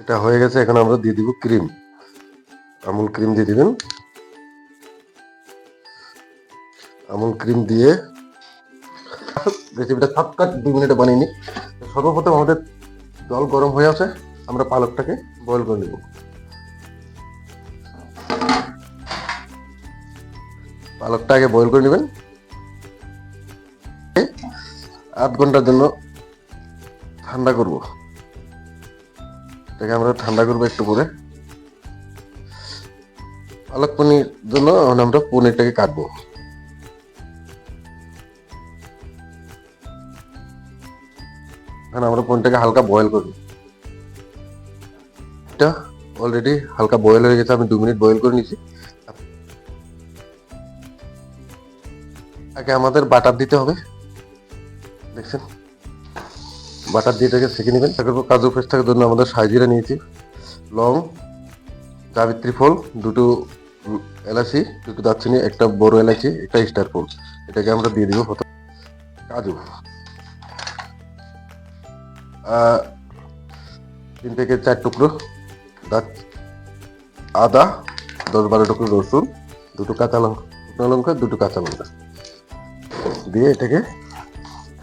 এটা হয়ে গেছে, এখন আমরা দিয়ে দিব ক্রিম। আমুল ক্রিম দিয়ে দিবেন। আমুল ক্রিম দিয়ে রেসিপিটা শর্টকাট দুই মিনিটে বানিয়ে নিই। সর্বপ্রথম আমাদের জল গরম হয়ে আছে, আমরা পালকটাকে বয়েল করে নেব। পালকটা আগে বয়েল করে নেবেন। আধ ঘণ্টার জন্য ঠান্ডা করব। এটাকে আমরা ঠান্ডা করব একটু পরে। পালক পনির জন্য আমরা পনিরটাকে কাটবো। এখন আমরা পনিরটাকে হালকা বয়েল করব। এটা অলরেডি হালকা বয়েল হয়ে গেছে, আমি দু মিনিট বয়েল করে নিয়েছি আগে আমাদের বাটার দিতে হবে। দেখছেন? বাটার দিয়ে এটাকে সেঁকে নেবেন। তারপর কাজু পেস্টটার জন্য আমাদের সাইজিরা নিয়েছি। লং জাবিত্রী ফল, দুটো এলাচি, দুটো দারচিনি, একটা বড় এলাচি, একটা স্টার ফল। এটাকে আমরা দিয়ে দিব প্রথম কাজু। তিন থেকে চার টুকরো আদা, দশ বারো টুকরো রসুন, দুটো কাঁচা লঙ্কা, শুকনো লঙ্কা, দুটো কাঁচা লঙ্কা। দিয়ে এটাকে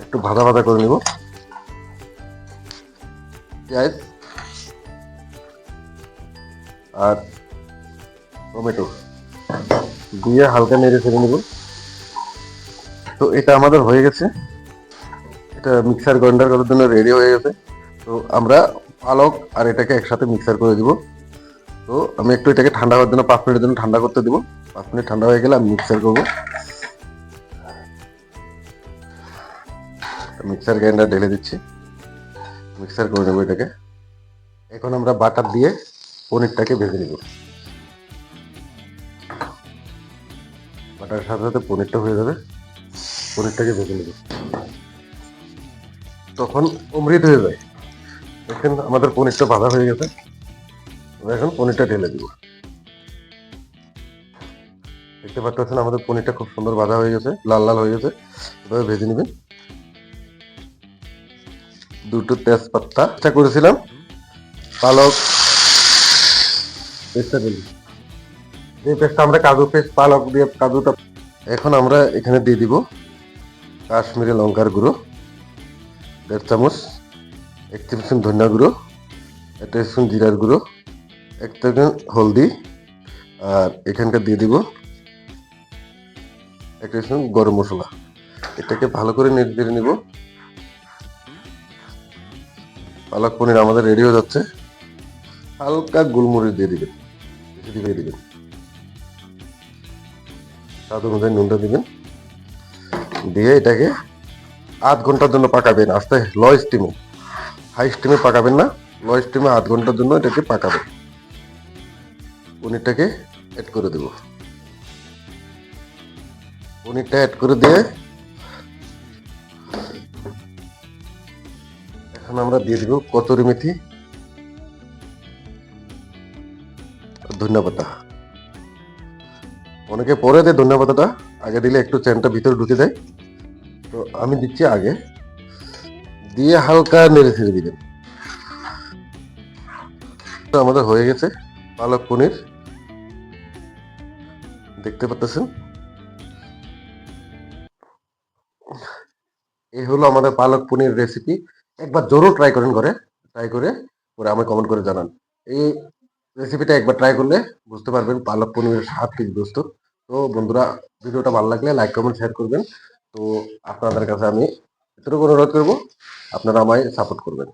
একটু ভাজা ভাজা করে নিব। পেঁয়াজ আর টমেটো। দিয়ে হালকা নেড়ে ফেলে নিব। তো এটা আমাদের হয়ে গেছে। এটা মিক্সার গ্রাইন্ডার করার জন্য রেডি হয়ে গেছে। তো আমরা পালক আর এটাকে একসাথে মিক্সার করে দিব। তো আমি একটু এটাকে ঠান্ডা হওয়ার জন্য পাঁচ মিনিটের জন্য ঠান্ডা করতে দিব। পাঁচ মিনিট ঠান্ডা হয়ে গেলে আমি মিক্সার করব। মিক্সার গ্রাইন্ডার ঢেলে দিচ্ছি। মিক্সার করে নেব এটাকে। এখন আমরা বাটার দিয়ে পনিরটাকে ভেজে নেব। বাটার সাথে সাথে পনিরটা হয়ে যাবে। পনিরটাকে ভেজে নেব। তখন অমৃত হয়ে যায়। দেখেন আমাদের পনিরটা ভাজা হয়ে গেছে। আমরা এখন পনিরটা ঢেলে দিব। দেখতে পাচ্ছেন আমাদের পনিরটা খুব সুন্দর ভাজা হয়ে গেছে, লাল লাল হয়ে গেছে। এভাবে ভেজে নেবেন। দুটো তেজপাতা। চেষ্টা করেছিলাম। পালক পেস্টটা এই পেস্টটা আমরা কাজু পেস্ট, পালক দিয়ে কাজুটা এখন আমরা এখানে দিয়ে দিব কাশ্মীরি লঙ্কার গুঁড়ো, দেড় চামচ, এক টিস্পুন ধনিয়া গুঁড়ো, এক টিস্পুন জিরার গুঁড়ো, এক চামচ হলদি, আর এখানকার দিয়ে দিব এক টিস্পুন গরম মশলা। এটাকে ভালো করে নেড়ে নিব। পালক পনির আমাদের রেডি হয়ে যাচ্ছে। হালকা গোলমরিচ দিয়ে দিবেন দিয়ে দিবেন স্বাদ অনুযায়ী নুনটা দিবেন। দিয়ে এটাকে আধ ঘণ্টার জন্য পাকাবেন, আস্তে লো স্টিমে হাই স্টিমে পাকাবেন না লো স্টিমে আধ ঘণ্টার জন্য এটাকে পাকাবেন। পনিরটাকে অ্যাড করে দেব। পনিরটা অ্যাড করে দিয়ে এখন আমরা দিয়ে দিব কচুরি মেথি? ধনিয়া পাতা অনেকে পরে দেয় ধনিয়া পাতাটা আগে দিলে একটু চ্যানটা ভিতরে ঢুকে যায়। তো আমি দিচ্ছি আগে। দিয়ে হালকা নেড়ে ছেড়ে দিবেন। আমাদের হয়ে গেছে পালক পনির। দেখতে পাচ্ছেন? এই হলো আমাদের পালক পনির রেসিপি একবার জরুর ট্রাই করেন ঘরে ট্রাই করে পরে আমাকে কমেন্ট করে জানান। এই রেসিপিটা একবার ট্রাই করলে বুঝতে পারবেন পালক পনিরের সাত কি দোস্ত তো বন্ধুরা, ভিডিওটা ভালো লাগলে লাইক কমেন্ট শেয়ার করবেন। তো আপনাদের কাছে আমি এতটুকু অনুরোধ করব, আপনারা আমায় সাপোর্ট করবেন।